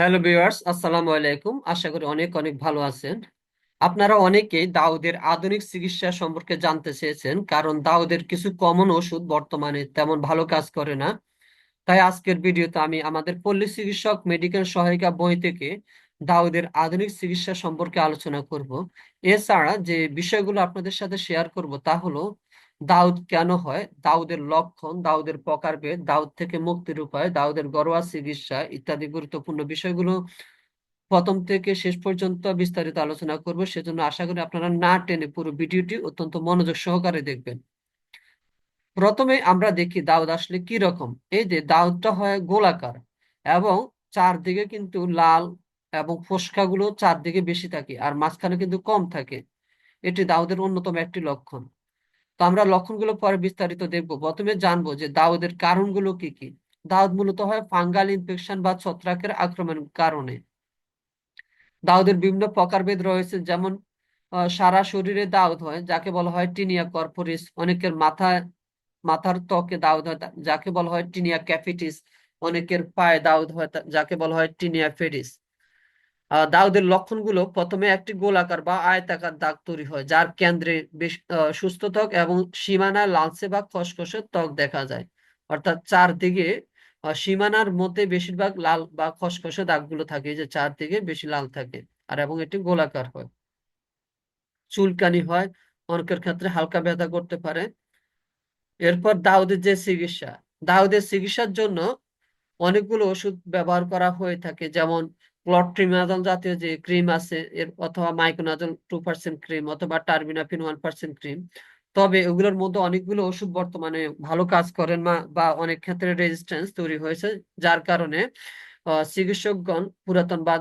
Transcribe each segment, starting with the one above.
Hello viewers, আসসালামু আলাইকুম। আশা করি অনেক অনেক ভালো আছেন। আপনারা অনেকেই দাউদের আধুনিক চিকিৎসা সম্পর্কে জানতে চেয়েছেন, কারণ দাউদের কিছু কমন ওষুধ বর্তমানে তেমন ভালো কাজ করে না। তাই আজকের ভিডিওতে আমি আমাদের পল্লী চিকিৎসক, মেডিকেল সহায়িকা বই থেকে দাউদের আধুনিক চিকিৎসা সম্পর্কে আলোচনা করব। এছাড়া যে বিষয়গুলো আপনাদের সাথে শেয়ার করব তা হলো দাউদ কেন হয়? দাউদের লক্ষণ, দাউদের প্রকারভেদ, দাউদ থেকে মুক্তির উপায় দাউদের ঘরোয়া চিকিৎসা ইত্যাদি গুরুত্বপূর্ণ বিষয়গুলো প্রথম থেকে শেষ পর্যন্ত বিস্তারিত আলোচনা করব। সেজন্য আশা করি আপনারা না টেনে পুরো ভিডিওটি অত্যন্ত মনোযোগ সহকারে দেখবেন। প্রথমে আমরা দেখি দাউদ আসলে কি রকম? এই যে দাউদটা হয় গোলাকার এবং চারদিকে কিন্তু লাল এবং ফোসকাগুলো চারদিকে বেশি থাকে আর মাঝখানে কিন্তু কম থাকে। এটি দাউদের অন্যতম একটি লক্ষণ। তো আমরা লক্ষণগুলো পরে বিস্তারিত দেখব। প্রথমে জানব যে দাউদের কারণগুলো কি কি? দাউদ মূলত হয় ফাঙ্গাল ইনফেকশন বা ছত্রাকের আক্রমণের কারণে। দাউদের বিভিন্ন প্রকারভেদ রয়েছে, যেমন সারা শরীরে দাউদ হয়, যাকে বলা হয় টিনিয়া কর্পোরিস। অনেকের মাথায়, মাথার ত্বকে দাউদ হয়, যাকে বলা হয় টিনিয়া ক্যাফিটিস। অনেকের পায়ে দাউদ হয়, যাকে বলা হয় টিনিয়া ফেডিস দাউদের লক্ষণগুলো প্রথমে একটি গোলাকার বা আয়তাকার দাগ তৈরি হয়, যার কেন্দ্রে বেশ সুস্থ ত্বক এবং সীমানায় লালচে বা খসখসে ত্বক দেখা যায়। অর্থাৎ চারদিকে সীমানার মধ্যে বেশিরভাগ লাল বা খসখসে দাগগুলো থাকে যে চারদিকে বেশি লাল থাকে, আর এবং এটি গোলাকার হয়। চুলকানি হয়, অনেকের ক্ষেত্রে হালকা ব্যথা করতে পারে। এরপর দাউদের যে চিকিৎসা, দাউদের চিকিৎসার জন্য অনেকগুলো ওষুধ ব্যবহার করা হয়ে থাকে, যেমন ক্লট্রিমাজল জাতীয় যে ক্রিম আছে, এর অথবা মাইকোনাজল টু পার্সেন্ট ক্রিম অথবা টার্মিনাফিন ওয়ান পার্সেন্ট ক্রিম তবে এগুলোর মধ্যে অনেকগুলো ওষুধ বর্তমানে ভালো কাজ করেন বা অনেক ক্ষেত্রে রেজিস্ট্যান্স তৈরি হয়েছে, যার কারণে চিকিৎসকগণ পুরাতন বা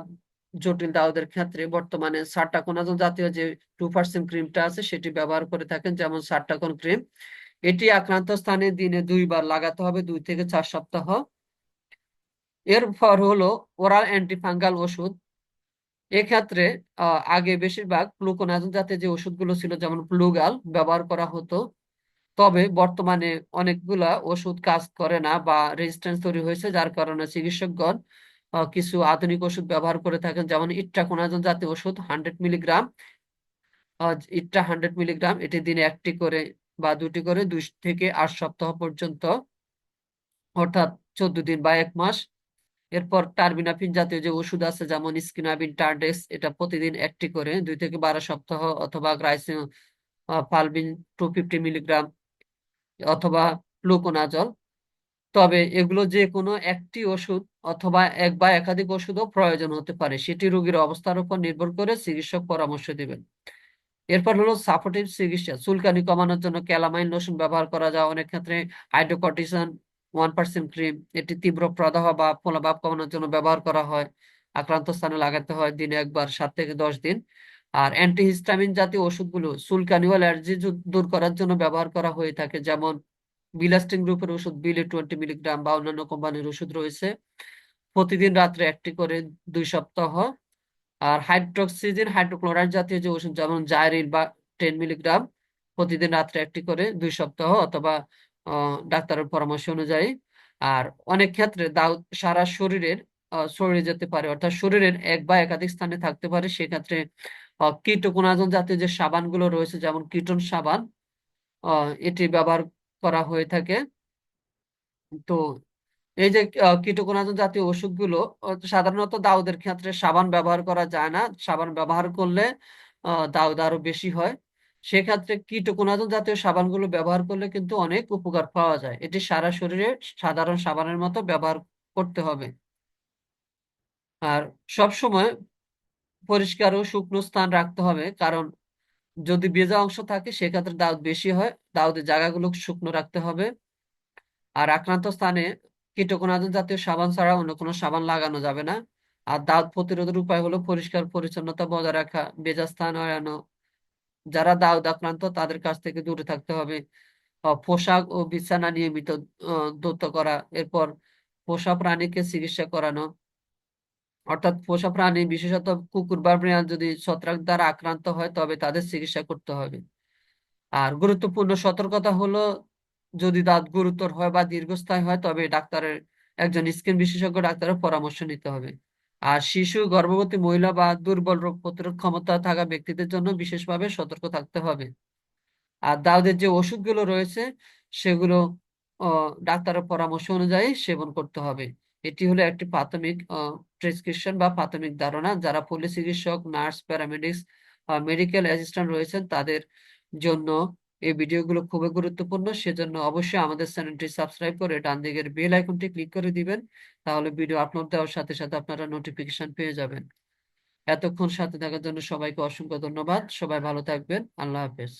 জটিল দাউদের ক্ষেত্রে বর্তমানে সারটাকোনাজল জাতীয় যে টু পার্সেন্ট ক্রিমটা আছে, সেটি ব্যবহার করে থাকেন, যেমন সারটাকন ক্রিম এটি আক্রান্ত স্থানে দিনে দুইবার লাগাতে হবে, দুই থেকে চার সপ্তাহ। এরপর হলো ওরাল অ্যান্টিফাঙ্গাল ওষুধ। এক্ষেত্রে আগে বেশিরভাগ ফ্লুকোনাজল জাতীয় যে ওষুধগুলো ছিল, যেমন ফ্লুগাল, ব্যবহার করা হতো। তবে বর্তমানে অনেকগুলা ওষুধ কাজ করে না বা রেজিস্ট্যান্স তৈরি হয়েছে, যার কারণে চিকিৎসকগণ কিছু আধুনিক ওষুধ ব্যবহার করে থাকেন, যেমন ইট্রাকোনাজল জাতীয় ওষুধ, hundred milligram. Itra hundred milligram, এটি দিনে একটি করে বা দুটি করে, দুই থেকে আট সপ্তাহ পর্যন্ত, অর্থাৎ চোদ্দ দিন বা এক মাস। এরপর টার্বিনাফিন জাতীয় যে ওষুধ আছে, যেমন স্কিনাবিন, টার্ডেক্স, এটা প্রতিদিন একটি করে, দুই থেকে বারো সপ্তাহ, অথবা griseofulvin two fifty milligram অথবা গ্লুকোনাজল। তবে এগুলো যে কোনো একটি ওষুধ অথবা এক বা একাধিক ওষুধও প্রয়োজন হতে পারে, সেটি রোগীর অবস্থার উপর নির্ভর করে চিকিৎসক পরামর্শ দিবেন। এরপর হলো সাপোর্টিভ চিকিৎসা, চুলকানি কমানোর জন্য ক্যালামাইন লোশন ব্যবহার করা যায়। অনেক ক্ষেত্রে হাইড্রোকর্টিসন ওয়ান পার্সেন্ট ক্রিম এটি তীব্র প্রদাহ বা ফোলাভাব কমানোর জন্য ব্যবহার করা হয়। আক্রান্ত স্থানে লাগাতে হয় দিনে একবার সাত থেকে দশ দিন। আর অ্যান্টিহিস্টামিন জাতীয় ওষুধগুলো চুলকানি অ্যালার্জি দূর করার জন্য ব্যবহার করা হয়ে থাকে, যেমন বিলাস্টিং গ্রুপের ওষুধ বিলে টোয়েন্টি মিলিগ্রাম বা অন্যান্য কোম্পানির ওষুধ রয়েছে। প্রতিদিন রাত্রে একটি করে দুই সপ্তাহ। আর হাইড্রোক্সিজিন হাইড্রোক্লোরাইড জাতীয় যে ওষুধ, যেমন জাইরিল বা টেন মিলিগ্রাম প্রতিদিন রাত্রে একটি করে দুই সপ্তাহ অথবা ডাক্তারের পরামর্শ অনুযায়ী। আর অনেক ক্ষেত্রে দাউ সারা শরীরের ছড়িয়ে যেতে পারে। অর্থাৎ শরীরের এক বা একাধিক স্থানে থাকতে পারে। সেক্ষেত্রে কীটকোনাজন জাতীয় যে সাবানগুলো রয়েছে, যেমন কিটন সাবান এটি ব্যবহার করা হয়ে থাকে। তো, এই যে কীটকোনাজন জাতীয় ওষুধগুলো সাধারণত দাউদের ক্ষেত্রে সাবান ব্যবহার করা যায় না। সাবান ব্যবহার করলে দাউদ আরও বেশি হয়। সেক্ষেত্রে কীটকোনাজন জাতীয় সাবানগুলো ব্যবহার করলে কিন্তু অনেক উপকার পাওয়া যায়। এটি সারা শরীরে সাধারণ সাবানের মতো ব্যবহার করতে হবে। আর সব সময় পরিষ্কার ও শুকনো স্থান রাখতে হবে, কারণ যদি ভেজা অংশ থাকে সেক্ষেত্রে দাউদ বেশি হয় দাউদের জায়গাগুলো শুকনো রাখতে হবে। আর আক্রান্ত স্থানে কীটকোনাজন জাতীয় সাবান ছাড়া অন্য কোনো সাবান লাগানো যাবে না। আর দাঁত প্রতিরোধের উপায় হলো পরিষ্কার পরিচ্ছন্নতা বজায় রাখা, ভেজা স্থান এড়ানো যারা দাউদ আক্রান্ত, তাদের কাছ থেকে দূরে থাকতে হবে। পোশাক ও বিছানা নিয়মিত দত্ত করা, এরপর পোষা প্রাণীকে চিকিৎসা করানো। অর্থাৎ পোষা প্রাণী, বিশেষত কুকুর বা বিড়াল যদি ছত্রাক দ্বারা আক্রান্ত হয়, তবে তাদের চিকিৎসা করতে হবে। আর গুরুত্বপূর্ণ সতর্কতা হলো, যদি দাঁত গুরুতর হয় বা দীর্ঘস্থায়ী হয়, তবে ডাক্তারের, একজন স্কিন বিশেষজ্ঞ ডাক্তারের পরামর্শ নিতে হবে। আর শিশু, গর্ভবতী মহিলা বা দুর্বল রোগ প্রতিরোধ ক্ষমতা থাকা ব্যক্তিদের জন্য বিশেষভাবে সতর্ক থাকতে হবে। আর দাউদের যে ওষুধগুলো রয়েছে, সেগুলো ডাক্তারের পরামর্শ অনুযায়ী সেবন করতে হবে। এটি হলো একটি প্রাথমিক প্রেসক্রিপশন বা প্রাথমিক ধারণা যারা পল্লী চিকিৎসক, নার্স প্যারামেডিক্স মেডিকেল অ্যাসিস্ট্যান্ট রয়েছেন তাদের জন্য এই ভিডিওগুলো খুবই গুরুত্বপূর্ণ, সেজন্য অবশ্যই আমাদের চ্যানেলটি সাবস্ক্রাইব করে ডান দিকের বেল আইকনটি ক্লিক করে দিবেন, তাহলে ভিডিও আপলোড দেওয়ার সাথে সাথে আপনারা নোটিফিকেশন পেয়ে যাবেন। এতক্ষণ সাথে থাকার জন্য সবাইকে অসংখ্য ধন্যবাদ, সবাই ভালো থাকবেন, আল্লাহ হাফেজ।